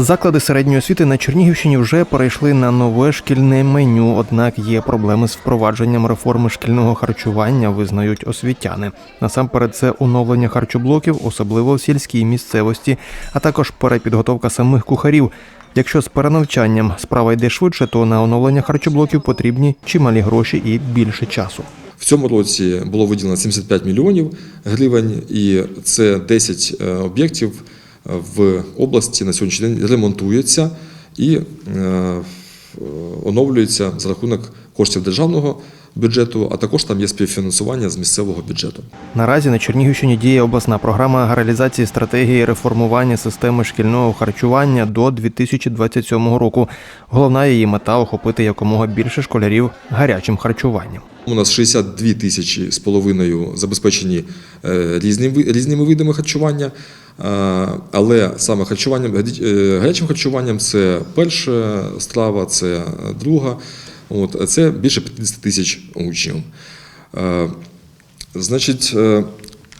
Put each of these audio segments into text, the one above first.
Заклади середньої освіти на Чернігівщині вже перейшли на нове шкільне меню. Однак є проблеми з впровадженням реформи шкільного харчування, визнають освітяни. Насамперед, це оновлення харчоблоків, особливо в сільській місцевості, а також перепідготовка самих кухарів. Якщо з перенавчанням справа йде швидше, то на оновлення харчоблоків потрібні чималі гроші і більше часу. В цьому році було виділено 75 мільйонів гривень, і це 10 е, об'єктів в області на сьогоднішній день ремонтується і оновлюється за рахунок коштів державного бюджету, а також там є співфінансування з місцевого бюджету. Наразі на Чернігівщині діє обласна програма реалізації стратегії реформування системи шкільного харчування до 2027 року. Головна її мета охопити якомога більше школярів гарячим харчуванням. У нас 62 тисячі з половиною забезпечені е, різними видами харчування. Е, Але саме харчуванням, е, гарячим харчуванням це перша страва, це друга. От, це більше 50 тисяч учнів. Е, Значить, е,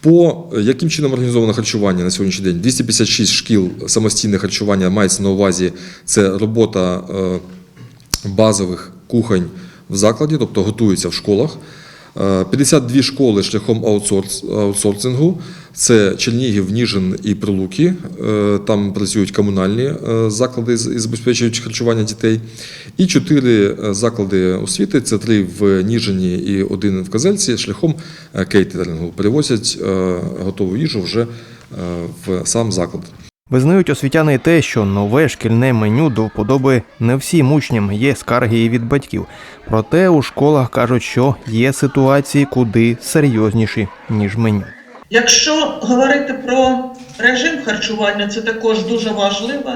по яким чином організовано харчування на сьогоднішній день? 256 шкіл самостійне харчування мається на увазі. Це робота е, базових кухонь в закладі, тобто готуються в школах. Е, 52 школи шляхом аутсорс- аутсорсингу. Це Чернігів, Ніжин і Прилуки. Е, Там працюють комунальні е, заклади з- і забезпечують харчування дітей. І чотири е, заклади освіти це три в Ніжині і один в Казельці шляхом е, кейтерингу. Перевозять е, готову їжу вже е, в сам заклад. Визнають освітяни те, що нове шкільне меню до вподоби не всім учням є скарги і від батьків. Проте у школах кажуть, що є ситуації куди серйозніші ніж меню. Якщо говорити про режим харчування, це також дуже важливо,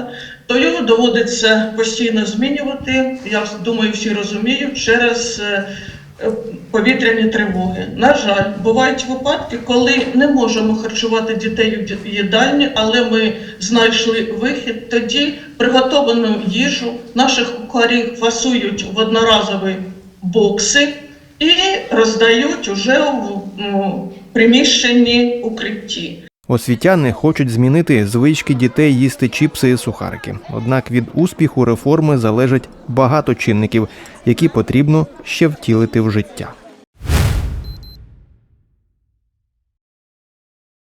то його доводиться постійно змінювати. Я думаю, всі розуміють через е, повітряні тривоги. На жаль, бувають випадки, коли не можемо харчувати дітей ді- їдальні, але ми знайшли вихід. Тоді приготовану їжу наших кухарів фасують в одноразові бокси і роздають уже в приміщенні укритті. Освітяни хочуть змінити звички дітей їсти чіпси і сухарики. Однак від успіху реформи залежить багато чинників, які потрібно ще втілити в життя.